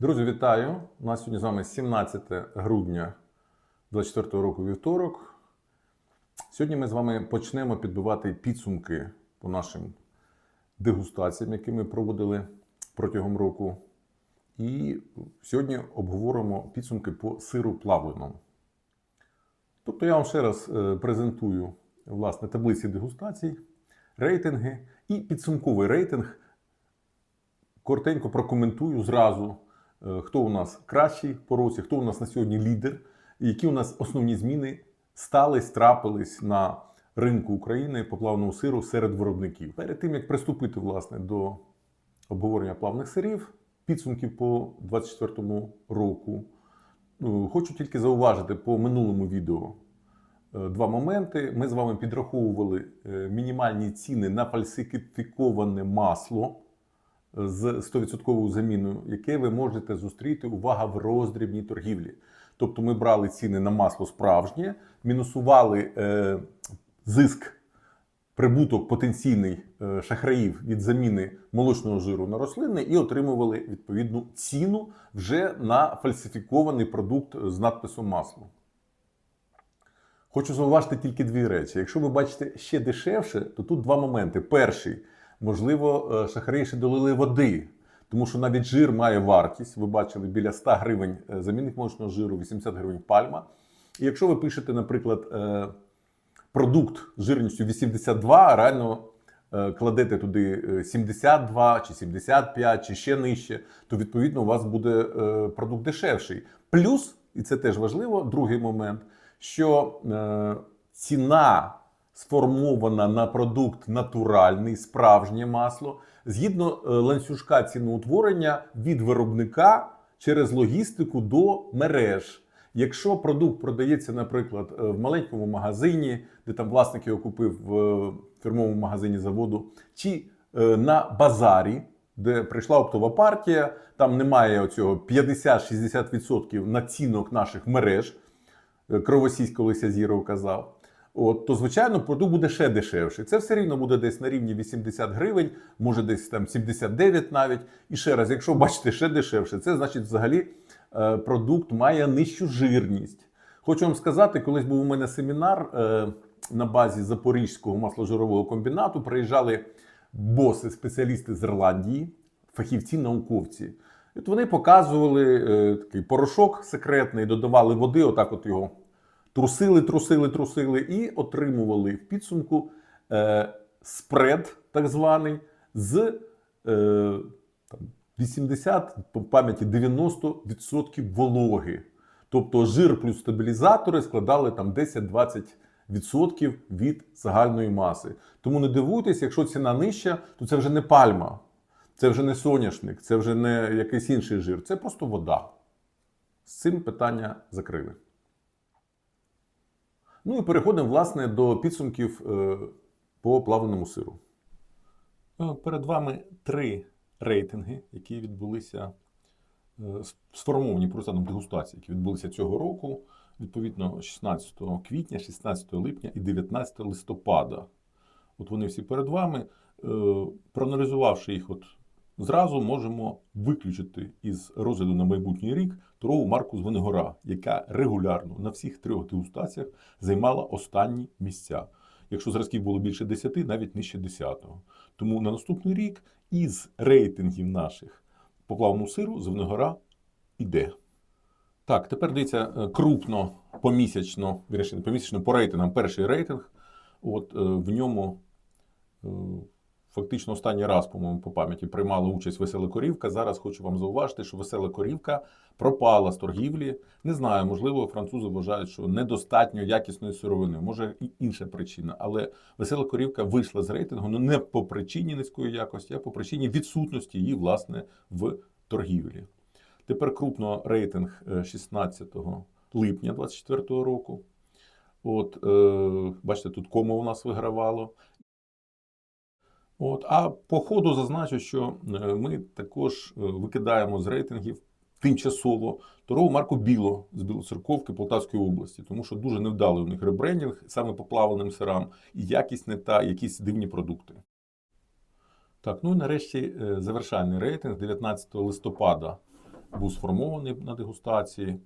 Друзі, вітаю! У нас сьогодні з вами 17 грудня 2024 року вівторок. Сьогодні ми з вами почнемо підбивати підсумки по нашим дегустаціям, які ми проводили протягом року. І сьогодні обговоримо підсумки по сиру плавленому. Тобто я вам ще раз е, презентую власне таблиці дегустацій, рейтинги і підсумковий рейтинг. Коротенько прокоментую зразу, хто у нас кращий по році, хто у нас на сьогодні лідер, які у нас основні зміни стались, трапились на ринку України по плавному сиру серед виробників. Перед тим як приступити власне до обговорення плавних сирів, підсумків по 2024 року, ну, хочу тільки зауважити по минулому відео е, два моменти. Ми з вами підраховували е, мінімальні ціни на фальсифіковане масло з 100% заміною, яке ви можете зустріти увага в роздрібній торгівлі. Тобто ми брали ціни на масло справжнє, мінусували е, зиск, прибуток потенційний е, шахраїв від заміни молочного жиру на рослинний і отримували відповідну ціну вже на фальсифікований продукт з надписом масло. Хочу зауважити тільки дві речі. Якщо ви бачите ще дешевше, то тут два моменти. Перший, можливо, е, шахраї ще долили води, тому що навіть жир має вартість. Ви бачили біля 100 гривень е, замінник молочного жиру, 80 гривень пальма. І якщо ви пишете, наприклад, е, продукт жирністю 82, а реально кладете туди е, 72 чи 75 чи ще нижче, то відповідно у вас буде продукт дешевший. Плюс, і це теж важливо, другий момент, що ціна сформована на продукт натуральний, справжнє масло, згідно е, ланцюжка ціноутворення від виробника через логістику до мереж. Якщо продукт продається, наприклад, е, в маленькому магазині, де там власник його купив в е, фірмовому магазині заводу, чи на базарі, де прийшла оптова партія, там немає оцього 50-60% націнок наших мереж. Кровосісь колись Азіров казав. От, то звичайно продукт буде ще дешевший. Це все рівно буде десь на рівні 80 гривень, може десь там 79 навіть. І ще раз, якщо бачите ще дешевше, це значить взагалі е, продукт має нижчу жирність. Хочу вам сказати, колись був у мене семінар е, на базі Запорізького масложирового комбінату. Приїжджали боси, спеціалісти з Ірландії, фахівці, науковці. І От вони показували е, такий порошок секретний, додавали води, отак от його трусили, трусили, трусили і отримували в підсумку е, спред, так званий, з е, там, 80, по пам'яті 90% вологи. Тобто жир плюс стабілізатори складали там 10-20% від загальної маси. Тому не дивуйтесь, якщо ціна нижча, то це вже не пальма, це вже не соняшник, це вже не якийсь інший жир, це просто вода. З цим питання закрили. Ну і переходимо, власне, до підсумків е, по плавленому сиру. Е, Перед вами три рейтинги, які відбулися, е, сформовані процесом дегустації, які відбулися цього року, відповідно 16 квітня, 16 липня і 19 листопада. От вони всі перед вами. Проаналізувавши їх от зразу, можемо виключити із розгляду на майбутній рік торгову марку Звенигора, яка регулярно на всіх трьох дегустаціях займала останні місця. Якщо зразків було більше 10, навіть нижче 10-го. Тому на наступний рік із рейтингів наших по плавному сиру Звенигора іде. Так, тепер дивіться е, крупно, помісячно, вірніше, помісячно по рейтингам перший рейтинг. От е, в ньому е, фактично останній раз, по-моєму, по пам'яті приймала участь весела корівка. Зараз хочу вам зауважити, що весела корівка пропала з торгівлі. Не знаю, можливо, французи вважають, що недостатньо якісної сировини. Може і інша причина. Але весела корівка вийшла з рейтингу ну, не по причині низької якості, а по причині відсутності її власне в торгівлі. Тепер крупно рейтинг е, 16 липня 2024 року. От, е, бачите, тут комо у нас вигравало. От, а по ходу зазначу, що е, ми також е, викидаємо з рейтингів тимчасово торгову марку Біло з Білоцерковки Полтавської області, тому що дуже невдалий у них ребрендінг саме по плаваним сирам, і якість не та, якісь дивні продукти. Так, ну і нарешті е, завершальний рейтинг 19 листопада був сформований на дегустації.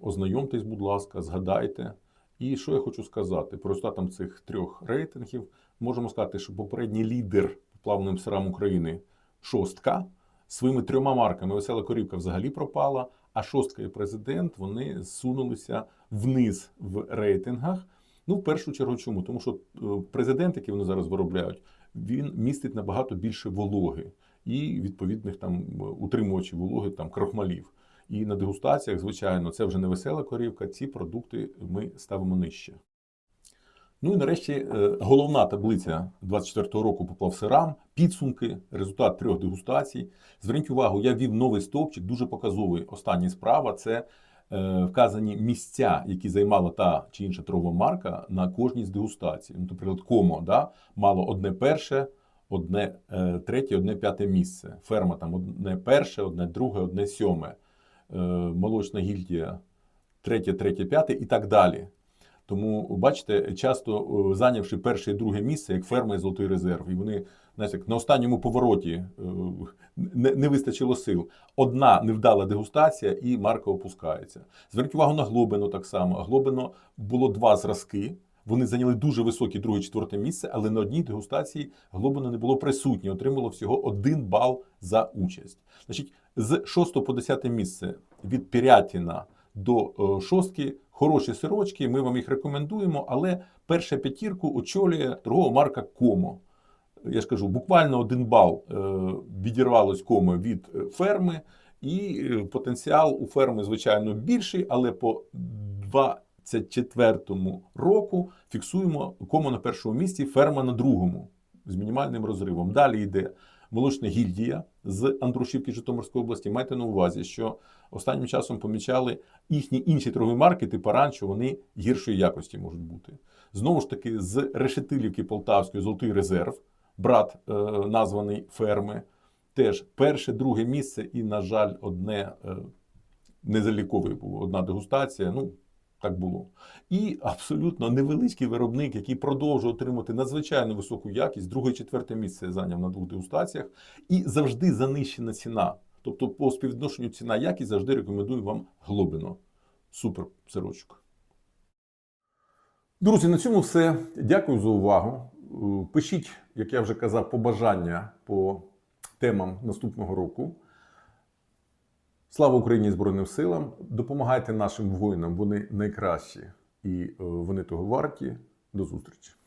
Ознайомтесь, будь ласка, згадайте. І що я хочу сказати? По результатам цих трьох рейтингів можемо сказати, що попередній лідер плавним сирам України шостка своїми трьома марками Весела Корівка взагалі пропала, а шостка і президент вони зсунулися вниз в рейтингах. Ну, в першу чергу, чому? Тому що е, президент, який вони зараз виробляють, він містить набагато більше вологи і відповідних там е, утримувачів вологи, там крохмалів. І на дегустаціях, звичайно, це вже не весела корівка, ці продукти ми ставимо нижче. Ну і нарешті е, головна таблиця 24-го року по плавсирам, підсумки, результат трьох дегустацій. Зверніть увагу, я ввів новий стовпчик, дуже показовий. Остання справа це е, вказані місця, які займала та чи інша торгова марка на кожній з дегустацій. Ну, наприклад, комо да, мало одне перше, одне е, третє, одне п'яте місце. Ферма там одне перше, одне друге, одне сьоме. Молочна гільдія третє, третє, п'яте і так далі. Тому, бачите, часто е, зайнявши перше і друге місце, як ферма і золотий резерв, і вони знаєте, на останньому повороті е, не, не вистачило сил. Одна невдала дегустація, і марка опускається. Зверніть увагу на Глобино так само. Глобино було два зразки. Вони зайняли дуже високе друге, четверте місце, але на одній дегустації Глобино не було присутнє, отримало всього один бал за участь. Значить, з 6 по 10 місце від Пірятіна до е, шостки хороші сирочки. Ми вам їх рекомендуємо, але перша п'ятірку очолює торгова марка Комо. Я ж кажу, буквально один бал е, відірвалось комо від е, ферми, і потенціал у ферми, звичайно, більший, але по 24-му року фіксуємо комо на першому місці, ферма на другому з мінімальним розривом. Далі йде молочна гільдія з Андрушівки Житомирської області. Майте на увазі, що останнім часом помічали їхні інші торгові марки, типу ранчо, вони гіршої якості можуть бути. Знову ж таки, з Решетилівки Полтавської Золотий резерв, брат е, названий ферми. Теж перше, друге місце, і, на жаль, одне е, незалікове було, одна дегустація. Ну, так було. І абсолютно невеличкий виробник, який продовжує отримати надзвичайно високу якість, друге-четверте місце зайняв на двох дегустаціях, і завжди занищена ціна. Тобто, по співвідношенню ціна якість завжди рекомендую вам глобино. Супер сирочок. Друзі, на цьому все. Дякую за увагу. Е, Пишіть, як я вже казав, побажання по темам наступного року. Слава Україні Збройним силам! Допомагайте нашим воїнам, вони найкращі і е, вони того варті. До зустрічі!